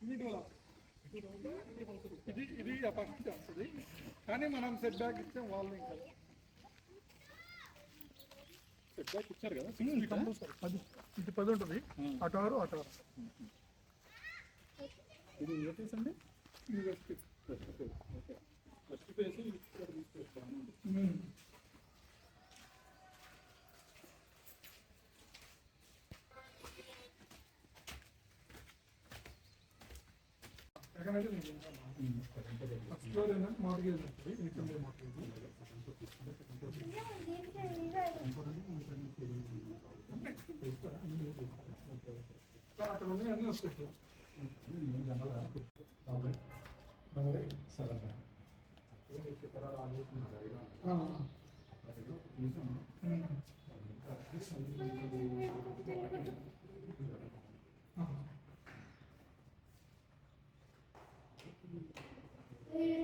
ఇది ఇది ఫస్ట్ వస్తుంది కానీ మనం సెట్ బ్యాక్ ఇచ్చాం వాళ్ళు ఇంకా సెట్ బ్యాక్ ఇచ్చారు కదా సిక్స్ కంపల్సరీ పది ఇది పది ఉంటుంది అటు ఆరు అటు ఆరు ఇది ఏ పీస్ అండి ఇది west face okay first face ఇక్కడ తీసుకొస్తాను ఉమ్. ఎక్కడైతే మీకు ఇంకా బాగుంది. ఫస్ట్ ఫ్లోర్ ఏమో మార్గేజ్ ఉంటుంది ఇది కింద మార్గేజ్ అక్కడ ఉన్నాయి అన్నీ వస్తాయి ఆ. ఉమ్. ఇది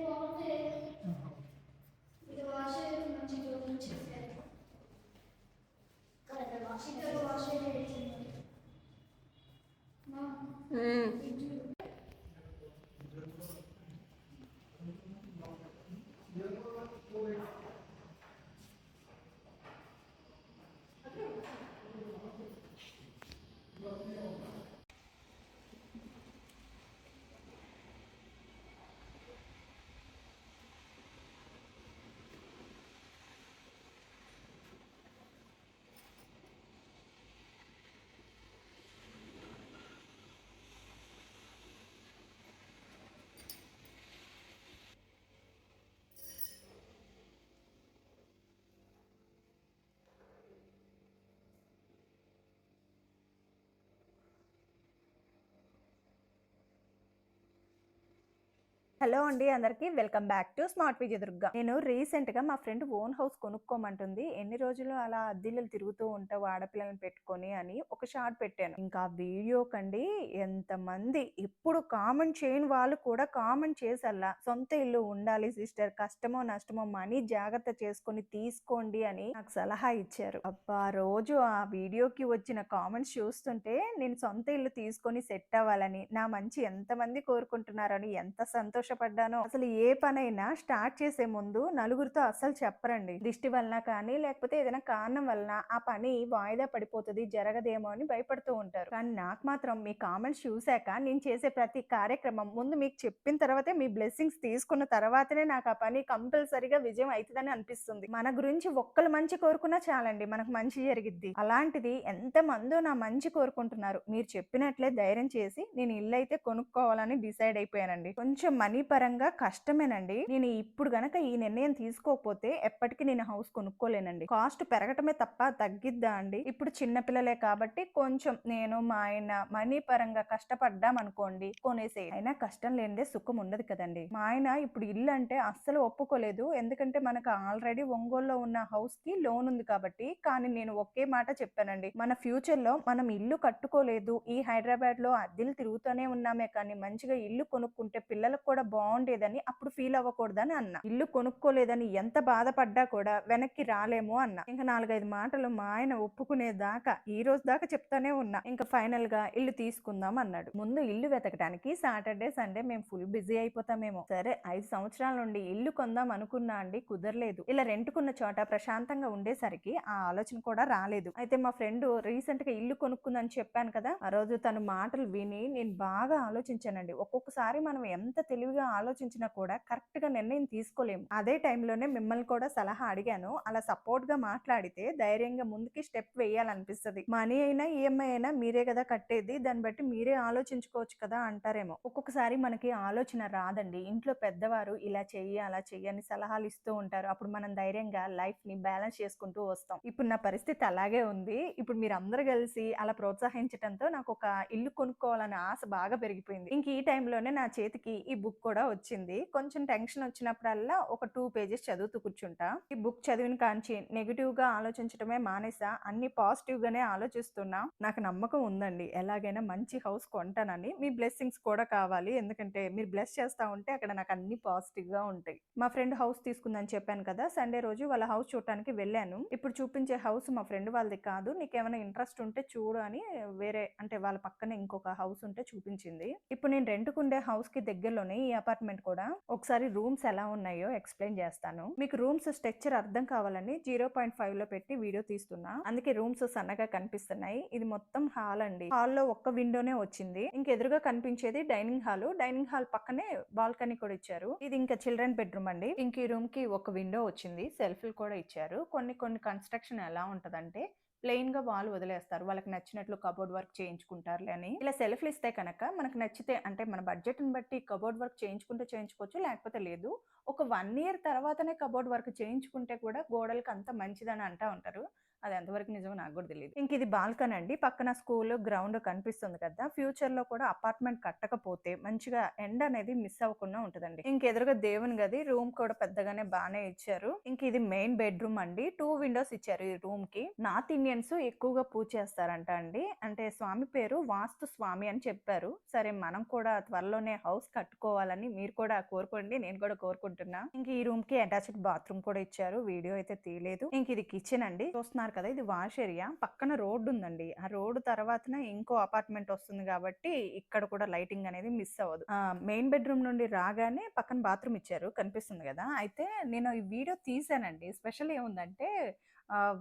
హలో అండి అందరికీ. Welcome back to smart Vijaya Durga. నేను రీసెంట్గా మా ఫ్రెండ్ ఓన్ హౌస్ కొనుక్కోమంటుంది. ఎన్ని రోజులు అలా అద్దిల్లు తిరుగుతూ ఉంటావు ఆడపిల్లల్ని పెట్టుకొని అని ఒక షార్ట్ పెట్టాను. ఇంకా వీడియో కండి ఎంతమంది ఇప్పుడు కామెంట్ చేయని వాళ్ళు కూడా కామెంట్ చేసల్లా. సొంత ఇల్లు ఉండాలి సిస్టర్. కష్టమో నష్టమో మనీ జాగ్రత్త చేసుకొని తీసుకోండి అని నాకు సలహా ఇచ్చారు. అబ్బా రోజు ఆ వీడియోకి వచ్చిన కామెంట్స్ చూస్తుంటే నేను సొంత ఇల్లు తీసుకొని సెట్ అవ్వాలని నా మంచి ఎంతమంది కోరుకుంటున్నారని ఎంత సంతోషం సంతోషపడ్డానో అసలు ఏ పనైనా స్టార్ట్ చేసే ముందు నలుగురితో అస్సలు చెప్పరండి. దిష్టి వలన కానీ లేకపోతే ఏదైనా కారణం వలన ఆ పని వాయిదా పడిపోతుంది జరగదేమో అని భయపడుతూ ఉంటారు. కానీ నాకు మాత్రం మీ కామెంట్స్ చూశాక నేను చేసే ప్రతి కార్యక్రమం ముందు మీకు చెప్పిన తర్వాతే మీ బ్లెస్సింగ్స్ తీసుకున్న తర్వాతనే నాకు ఆ పని కంపల్సరీగా విజయం అవుతుందని అనిపిస్తుంది. మన గురించి ఒక్కరు మంచి కోరుకున్నా చాలండి మనకు మంచి జరిగిద్ది. అలాంటిది ఎంత మందో నా మంచి కోరుకుంటున్నారు. మీరు చెప్పినట్లే ధైర్యం చేసి నేను ఇల్లు అయితే కొనుక్కోవాలని డిసైడ్ అయిపోయానండి. కొంచెం మనీ మనీ పరంగా కష్టమేనండి. నేను ఇప్పుడు గనక ఈ నిర్ణయం తీసుకోకపోతే ఎప్పటికీ నేను హౌస్ కొనుక్కోలేనండి. కాస్ట్ పెరగటమే తప్ప తగ్గిద్దా అండి? ఇప్పుడు చిన్న పిల్లలే కాబట్టి కొంచెం నేను మా ఆయన మనీ పరంగా కష్టపడ్డాం అనుకోండి కొనేసే అయినా కష్టం లేనిదే సుఖం ఉండదు కదండి. మా ఆయన ఇప్పుడు ఇల్లు అంటే అస్సలు ఒప్పుకోలేదు. ఎందుకంటే మనకు ఆల్రెడీ ఒంగోలులో ఉన్న హౌస్కి లోన్ ఉంది కాబట్టి కానీ నేను ఒకే మాట చెప్పానండి. మన ఫ్యూచర్లో మనం ఇల్లు కట్టుకోలేదు. ఈ హైదరాబాద్లో అద్దెలు తిరుగుతూనే ఉన్నామే కానీ మంచిగా ఇల్లు కొనుక్కుంటే పిల్లలకు కూడా బాగుండేదని అప్పుడు ఫీల్ అవ్వకూడదని అన్న. ఇల్లు కొనుక్కోలేదని ఎంత బాధపడ్డా కూడా వెనక్కి రాలేము అన్న. ఇంకా నాలుగైదు మాటలు మా ఆయన ఒప్పుకునే దాకా ఈ రోజు దాకా చెప్తానే ఉన్నా. ఇంకా ఫైనల్గా ఇల్లు తీసుకుందాం అన్నాడు. ముందు ఇల్లు వెతకడానికి సాటర్డే సండే మేము ఫుల్ బిజీ అయిపోతామేమో. సరే ఐదు సంవత్సరాల నుండి ఇల్లు కొందాం అనుకున్నా అండి కుదరలేదు. ఇలా రెంట్కున్న చోట ప్రశాంతంగా ఉండేసరికి ఆ ఆలోచన కూడా రాలేదు. అయితే మా ఫ్రెండ్ రీసెంట్గా ఇల్లు కొనుక్కుందని చెప్పాను కదా ఆ రోజు తన మాటలు విని నేను బాగా ఆలోచించానండి. ఒక్కొక్కసారి మనం ఎంత తెలివిగా ఆలోచించినా కూడా కరెక్ట్గా నిర్ణయం తీసుకోలేము అదే టైంలోనే మిమ్మల్ని కూడా సలహా అడిగాను. అలా సపోర్ట్గా మాట్లాడితే ధైర్యంగా ముందుకి స్టెప్ వేయాలనిపిస్తుంది. మనీ అయినా ఈఎంఐ అయినా మీరే కదా కట్టేది దాన్ని బట్టి మీరే ఆలోచించుకోవచ్చు కదా అంటారేమో. ఒక్కొక్కసారి మనకి ఆలోచన రాదండి. ఇంట్లో పెద్దవారు ఇలా చెయ్యి అలా చెయ్యి అని సలహాలు ఇస్తూ ఉంటారు. అప్పుడు మనం ధైర్యంగా లైఫ్ని బ్యాలెన్స్ చేసుకుంటూ వస్తాం. ఇప్పుడు నా పరిస్థితి అలాగే ఉంది. ఇప్పుడు మీరు అందరు కలిసి అలా ప్రోత్సహించడంతో నాకు ఒక ఇల్లు కొనుక్కోవాలనే ఆశ బాగా పెరిగిపోయింది. ఇంక ఈ టైంలోనే నా చేతికి ఈ బుక్ కూడా వచ్చింది. కొంచెం టెన్షన్ వచ్చినప్పుడల్లా ఒక టూ పేజెస్ చదువుతూ కూర్చుంటా. ఈ బుక్ చదివిన కాంచి నెగిటివ్గా ఆలోచించడమే మానేసా. అన్ని పాజిటివ్ గానే ఆలోచిస్తున్నా. నాకు నమ్మకం ఉందండి. ఎలాగైనా మంచి హౌస్ కొంటానని. మీ బ్లెస్సింగ్స్ కూడా కావాలి. ఎందుకంటే మీరు బ్లెస్ చేస్తా ఉంటే అక్కడ నాకు అన్ని పాజిటివ్గా ఉంటాయి. మా ఫ్రెండ్ హౌస్ తీసుకుందని చెప్పాను కదా. సండే రోజు వాళ్ళ హౌస్ చూడటానికి వెళ్ళాను. ఇప్పుడు చూపించే హౌస్ మా ఫ్రెండ్ వాళ్ళది కాదు. నీకేమైనా ఇంట్రెస్ట్ ఉంటే చూడు అని వేరే అంటే వాళ్ళ పక్కన ఇంకొక హౌస్ ఉంటే చూపించింది. ఇప్పుడు నేను రెంట్కుండే హౌస్కి దగ్గరలోనే ఈ అపార్ట్మెంట్ కూడా. ఒకసారి రూమ్స్ ఎలా ఉన్నాయో ఎక్స్ప్లెయిన్ చేస్తాను. మీకు రూమ్స్ స్ట్రక్చర్ అర్థం కావాలని జీరో పాయింట్ ఫైవ్లో పెట్టి వీడియో తీస్తున్నా. అందుకే రూమ్స్ సన్నగా కనిపిస్తున్నాయి. ఇది మొత్తం హాల్ అండి. హాల్లో ఒక్క విండోనే వచ్చింది. ఇంకెదురుగా కనిపించేది డైనింగ్ హాల్. డైనింగ్ హాల్ పక్కనే బాల్కనీ కూడా ఇచ్చారు. ఇది ఇంకా చిల్డ్రన్ బెడ్రూమ్ అండి. ఇంక ఈ రూమ్కి ఒక విండో వచ్చింది. సెల్ఫ్లు కూడా ఇచ్చారు. కొన్ని కొన్ని కన్స్ట్రక్షన్ ఎలా ఉంటదంటే ప్లెయిన్గా వాళ్ళు వదిలేస్తారు. వాళ్ళకి నచ్చినట్లు కబోర్డ్ వర్క్ చేయించుకుంటారులే అని. ఇలా సెల్ఫ్లు ఇస్తే కనుక మనకు నచ్చితే అంటే మన బడ్జెట్ని బట్టి కబోర్డ్ వర్క్ చేయించుకుంటే చేయించుకోవచ్చు లేకపోతే లేదు. ఒక వన్ ఇయర్ తర్వాతనే కబోర్డ్ వర్క్ చేయించుకుంటే కూడా గోడలకు అంత మంచిదని అంటా ఉంటారు. అది ఎంతవరకు నిజమో నాకు కూడా తెలియదు ఇంక ఇది బాల్కన్ అండి. పక్కన స్కూల్ గ్రౌండ్ కనిపిస్తుంది కదా ఫ్యూచర్లో కూడా అపార్ట్మెంట్ కట్టకపోతే మంచిగా ఎండ అనేది మిస్ అవ్వకుండా ఉంటుందండి. ఇంకెదురుగా దేవుని గది రూమ్ కూడా పెద్దగానే బాగానే ఇచ్చారు. ఇంక ఇది మెయిన్ బెడ్రూమ్ అండి. టూ విండోస్ ఇచ్చారు ఈ రూమ్కి. నార్త్ ఇండియన్స్ ఎక్కువగా పూజ చేస్తారంట అండి. అంటే స్వామి పేరు వాస్తు స్వామి అని చెప్పారు. సరే మనం కూడా త్వరలోనే హౌస్ కట్టుకోవాలని మీరు కూడా కోరుకోండి నేను కూడా కోరుకుంటున్నా. ఇంక ఈ రూమ్కి అటాచ్డ్ బాత్రూమ్ కూడా ఇచ్చారు. వీడియో అయితే తీయలేదు. ఇంక ఇది కిచెన్ అండి. చూస్తున్నారు కదా! ఇది వాష్ ఏరియా. పక్కన రోడ్డు ఉందండి. ఆ రోడ్డు తర్వాతనే ఇంకో అపార్ట్మెంట్ వస్తుంది కాబట్టి ఇక్కడ కూడా లైటింగ్ అనేది మిస్ అవ్వదు. మెయిన్ బెడ్రూమ్ నుండి రాగానే పక్కన బాత్రూమ్ ఇచ్చారు. కనిపిస్తుంది కదా! అయితే నేను ఈ వీడియో తీసానండి. స్పెషల్ ఏముందంటే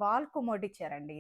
వాల్ కుమోడ్ ఇచ్చారండి.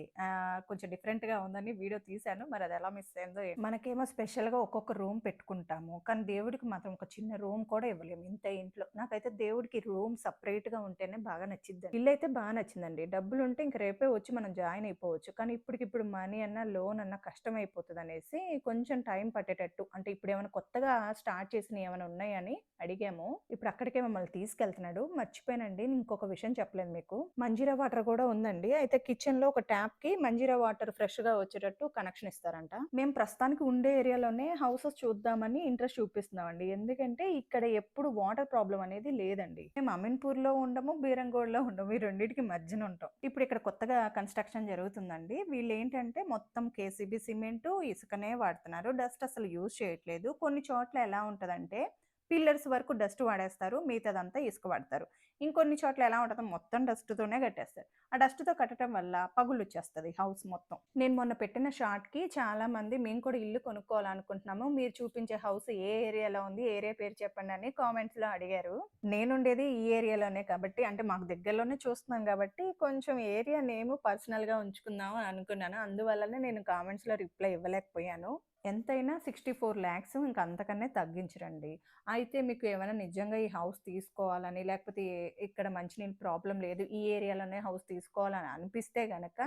కొంచెం డిఫరెంట్గా ఉందని వీడియో తీశాను. మరి అది ఎలా మిస్ అయిందో మనకేమో స్పెషల్గా ఒక్కొక్క రూమ్ పెట్టుకుంటాము. కానీ దేవుడికి మాత్రం ఒక చిన్న రూమ్ కూడా ఇవ్వలేము ఇంత ఇంట్లో. నాకైతే దేవుడికి రూమ్ సపరేట్గా ఉంటేనే బాగా నచ్చింది ఇల్లు అయితే బాగా నచ్చిందండి. డబ్బులు ఉంటే ఇంక రేపే వచ్చి మనం జాయిన్ అయిపోవచ్చు. కానీ ఇప్పటికిప్పుడు మనీ అన్న లోన్ అన్న కష్టం అయిపోతుంది అనేసి కొంచెం టైం పట్టేటట్టు. అంటే ఇప్పుడు ఏమైనా కొత్తగా స్టార్ట్ చేసిన ఏమైనా ఉన్నాయని అడిగాము. ఇప్పుడు అక్కడికే మమ్మల్ని తీసుకెళ్తున్నాడు. మర్చిపోయానండి. నేను ఇంకొక విషయం చెప్పలేదు మీకు. మంజీరా వాటర్ కూడా ఉందండి. అయితే కిచెన్లో ఒక ట్యాప్కి మంజీరా వాటర్ ఫ్రెష్గా వచ్చేటట్టు కనెక్షన్ ఇస్తారంట. మేము ప్రస్తుతానికి ఉండే ఏరియాలోనే హౌసెస్ చూద్దామని ఇంట్రెస్ట్ చూపిస్తున్నామండి. ఎందుకంటే ఇక్కడ ఎప్పుడు వాటర్ ప్రాబ్లం అనేది లేదండి. మేము అమీన్పూర్లో ఉండము బీరంగోడ్లో ఉండము ఈ రెండింటికి మధ్యన ఉంటాం. ఇప్పుడు ఇక్కడ కొత్తగా కన్స్ట్రక్షన్ జరుగుతుందండి. వీళ్ళు ఏంటంటే మొత్తం కేసీబీ సిమెంట్ ఇసుకనే వాడుతున్నారు. డస్ట్ అసలు యూజ్ చేయట్లేదు. కొన్ని చోట్ల ఎలా ఉంటదంటే పిల్లర్స్ వరకు డస్ట్ వాడేస్తారు. మిగతాదంతా ఇసుక వాడతారు. ఇంకొన్ని చోట్ల ఎలా ఉంటుందో మొత్తం డస్ట్తోనే కట్టేస్తారు. ఆ డస్ట్తో కట్టడం వల్ల పగులు వచ్చేస్తుంది హౌస్ మొత్తం. నేను మొన్న పెట్టిన షార్ట్కి చాలామంది మేము కూడా ఇల్లు కొనుక్కోవాలనుకుంటున్నాము. మీరు చూపించే హౌస్ ఏ ఏరియాలో ఉంది ఏరియా పేరు చెప్పండి అని కామెంట్స్లో అడిగారు. నేనుండేది ఈ ఏరియాలోనే కాబట్టి అంటే మాకు దగ్గరలోనే చూస్తున్నాం కాబట్టి కొంచెం ఏరియా నేమ్ పర్సనల్గా ఉంచుకుందాం అని అనుకున్నాను. అందువల్లనే నేను కామెంట్స్లో రిప్లై ఇవ్వలేకపోయాను. ఎంతైనా సిక్స్టీ ఫోర్ ల్యాక్స్ ఇంకా అంతకన్నా తగ్గించరండి. అయితే మీకు ఏమైనా నిజంగా ఈ హౌస్ తీసుకోవాలని లేకపోతే ఇక్కడ మంచినీళ్ళు ప్రాబ్లం లేదు. ఈ ఏరియాలోనే హౌస్ తీసుకోవాలని అనిపిస్తే గనక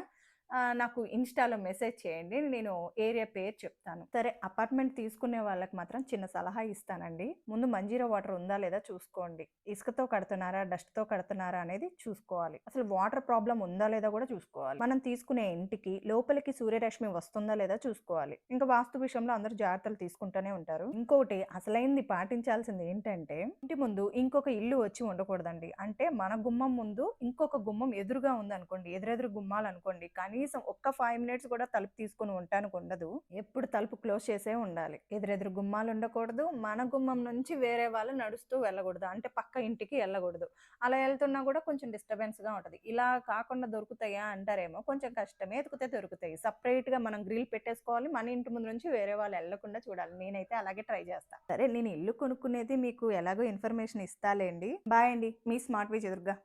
నాకు ఇన్స్టాలో మెసేజ్ చేయండి నేను ఏరియా పేరు చెప్తాను. సరే అపార్ట్మెంట్ తీసుకునే వాళ్ళకి మాత్రం చిన్న సలహా ఇస్తానండి. ముందు మంజీరా వాటర్ ఉందా లేదా చూసుకోండి. ఇసుకతో కడుతున్నారా డస్ట్తో కడుతున్నారా అనేది చూసుకోవాలి. అసలు వాటర్ ప్రాబ్లం ఉందా లేదా కూడా చూసుకోవాలి. మనం తీసుకునే ఇంటికి లోపలికి సూర్యరశ్మి వస్తుందా లేదా చూసుకోవాలి. ఇంకా వాస్తు విషయంలో అందరూ జాగ్రత్తలు తీసుకుంటూనే ఉంటారు. ఇంకొకటి అసలైంది పాటించాల్సింది ఏంటంటే ఇంటి ముందు ఇంకొక ఇల్లు వచ్చి ఉండకూడదండి. అంటే మన గుమ్మం ముందు ఇంకొక గుమ్మం ఎదురుగా ఉందనుకోండి ఎదురెదురు గుమ్మాలు అనుకోండి కనీసం ఒక్క ఫైవ్ మినిట్స్ కూడా తలుపు తీసుకొని ఉండటానికి ఉండదు. ఎప్పుడు తలుపు క్లోజ్ చేసే ఉండాలి. ఎదురెదురు గుమ్మాలు ఉండకూడదు. మన గుమ్మం నుంచి వేరే వాళ్ళు నడుస్తూ వెళ్ళకూడదు. అంటే పక్క ఇంటికి వెళ్ళకూడదు. అలా వెళ్తున్నా కూడా కొంచెం డిస్టర్బెన్స్గా ఉంటుంది. ఇలా కాకుండా దొరుకుతాయా అంటారేమో కొంచెం కష్టమే. ఎతికితే దొరుకుతాయి. సపరేట్గా మనం గ్రిల్ పెట్టేసుకోవాలి. మన ఇంటి ముందు నుంచి వేరే వాళ్ళు వెళ్ళకుండా చూడాలి. నేనైతే అలాగే ట్రై చేస్తాను సరే నేను ఇల్లు కొనుక్కునేది మీకు ఎలాగో ఇన్ఫర్మేషన్ ఇస్తాలేండి. బాయ్ అండి. మీ స్మార్ట్ విజ్ ఎదురుగా